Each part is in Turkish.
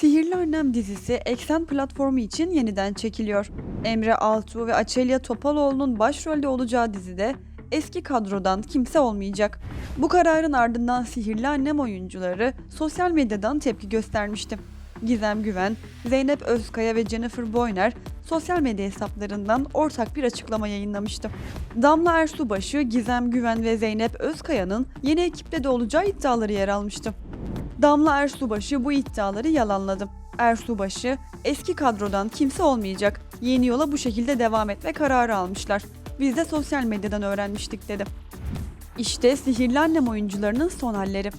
Sihirli Annem dizisi Eksen platformu için yeniden çekiliyor. Emre Altuğ ve Açelya Topaloğlu'nun başrolde olacağı dizide eski kadrodan kimse olmayacak. Bu kararın ardından Sihirli Annem oyuncuları sosyal medyadan tepki göstermişti. Gizem Güven, Zeynep Özkaya ve Jennifer Boyner sosyal medya hesaplarından ortak bir açıklama yayınlamıştı. Damla Ersubaşı, Gizem Güven ve Zeynep Özkaya'nın yeni ekiple de olacağı iddiaları yer almıştı. Damla Ersubaşı bu iddiaları yalanladı. Ersubaşı, eski kadrodan kimse olmayacak. Yeni yola bu şekilde devam etme kararı almışlar. Biz de sosyal medyadan öğrenmiştik dedi. İşte Sihirli Annem oyuncularının son halleri.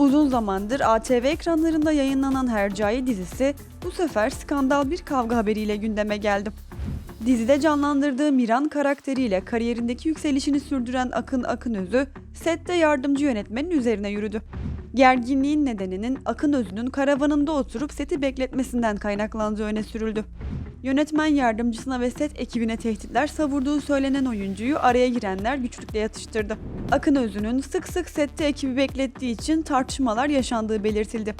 Uzun zamandır ATV ekranlarında yayınlanan Hercai dizisi bu sefer skandal bir kavga haberiyle gündeme geldi. Dizide canlandırdığı Miran karakteriyle kariyerindeki yükselişini sürdüren Akın Akınözü sette yardımcı yönetmenin üzerine yürüdü. Gerginliğin nedeninin Akın Özü'nün karavanında oturup seti bekletmesinden kaynaklandığı öne sürüldü. Yönetmen yardımcısına ve set ekibine tehditler savurduğu söylenen oyuncuyu araya girenler güçlükle yatıştırdı. Akın Özü'nün sık sık sette ekibi beklettiği için tartışmalar yaşandığı belirtildi.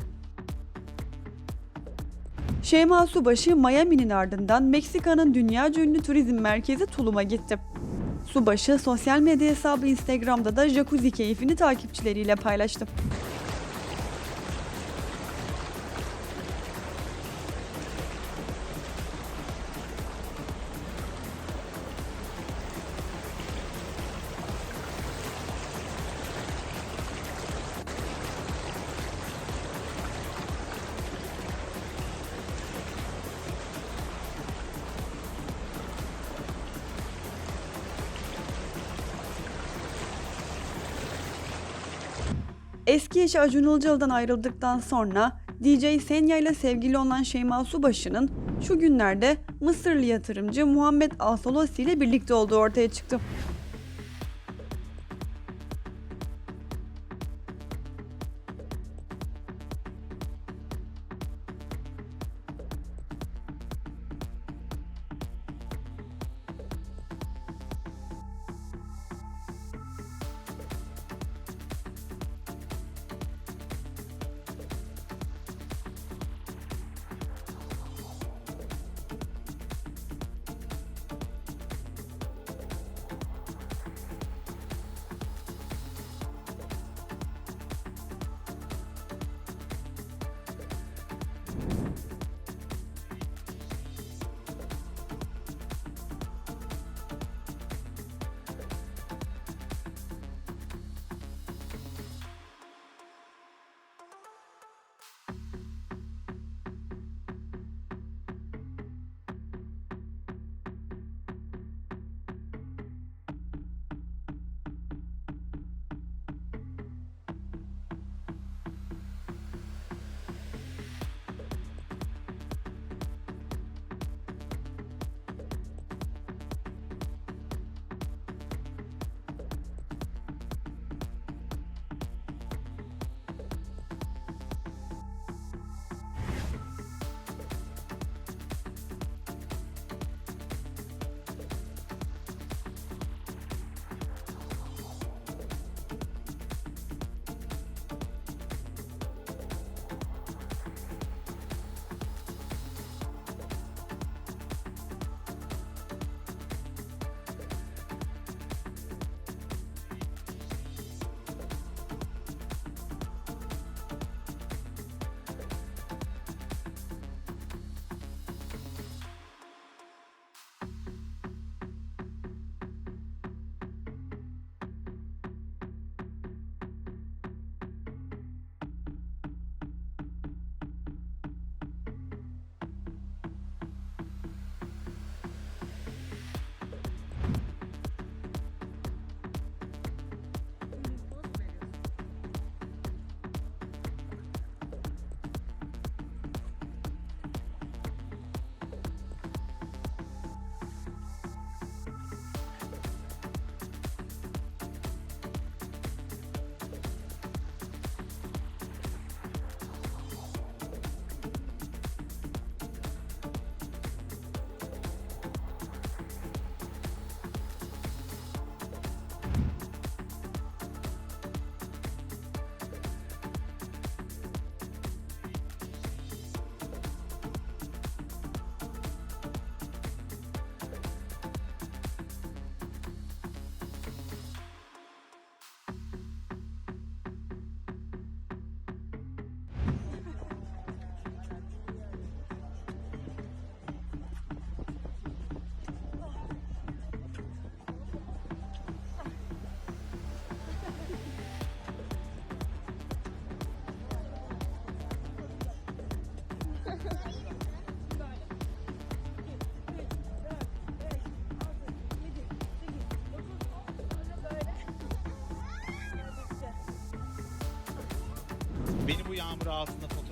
Şeyma Subaşı Miami'nin ardından Meksika'nın dünyaca ünlü turizm merkezi Tulum'a gitti. Subaşı sosyal medya hesabı Instagram'da da jacuzzi keyfini takipçileriyle paylaştı. Eski eşi Acun Ilıcalı'dan ayrıldıktan sonra DJ Senya ile sevgili olan Şeyma Subaşı'nın şu günlerde Mısırlı yatırımcı Muhammed Al-Solosi ile birlikte olduğu ortaya çıktı.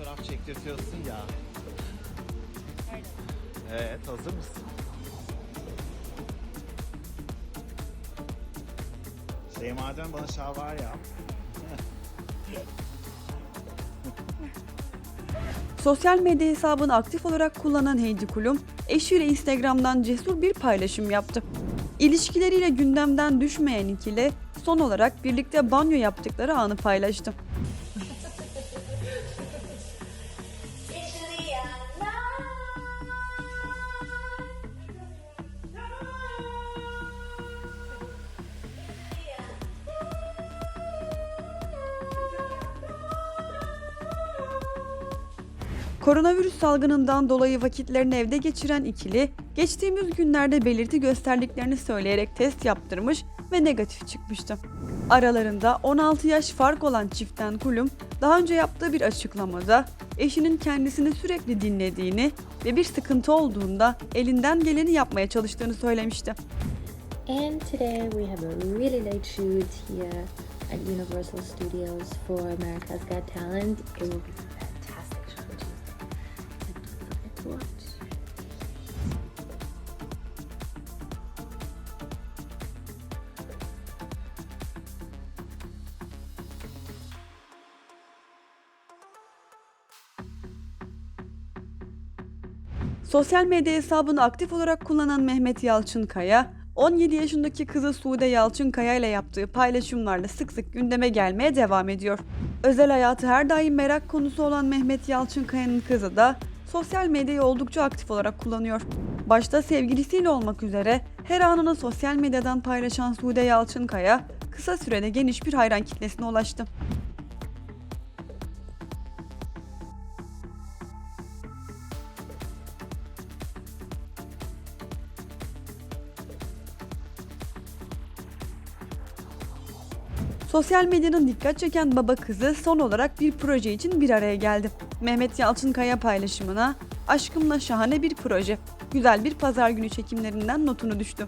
Fotoğraf çektirtiyorsun ya. Evet, hazır mısın? Şeyma'dan bana şalvar yap. Sosyal medya hesabını aktif olarak kullanan Heidi Klum, eşiyle Instagram'dan cesur bir paylaşım yaptı. İlişkileriyle gündemden düşmeyen ikili son olarak birlikte banyo yaptıkları anı paylaştı. Koronavirüs salgınından dolayı vakitlerini evde geçiren ikili, geçtiğimiz günlerde belirti gösterdiklerini söyleyerek test yaptırmış ve negatif çıkmıştı. Aralarında 16 yaş fark olan çiftten Kulum, daha önce yaptığı bir açıklamada eşinin kendisini sürekli dinlediğini ve bir sıkıntı olduğunda elinden geleni yapmaya çalıştığını söylemişti. And today we have a really late shoot here at Universal Studios for America's Got Talent. It will be watch. Sosyal medya hesabını aktif olarak kullanan Mehmet Yalçınkaya, 17 yaşındaki kızı Sude Yalçınkaya ile yaptığı paylaşımlarla sık sık gündeme gelmeye devam ediyor. Özel hayatı her daim merak konusu olan Mehmet Yalçınkaya'nın kızı da sosyal medyayı oldukça aktif olarak kullanıyor. Başta sevgilisiyle olmak üzere her anını sosyal medyadan paylaşan Sude Yalçınkaya kısa sürede geniş bir hayran kitlesine ulaştı. Sosyal medyanın dikkat çeken baba kızı son olarak bir proje için bir araya geldi. Mehmet Yalçınkaya paylaşımına aşkımla şahane bir proje, güzel bir pazar günü çekimlerinden notunu düştü.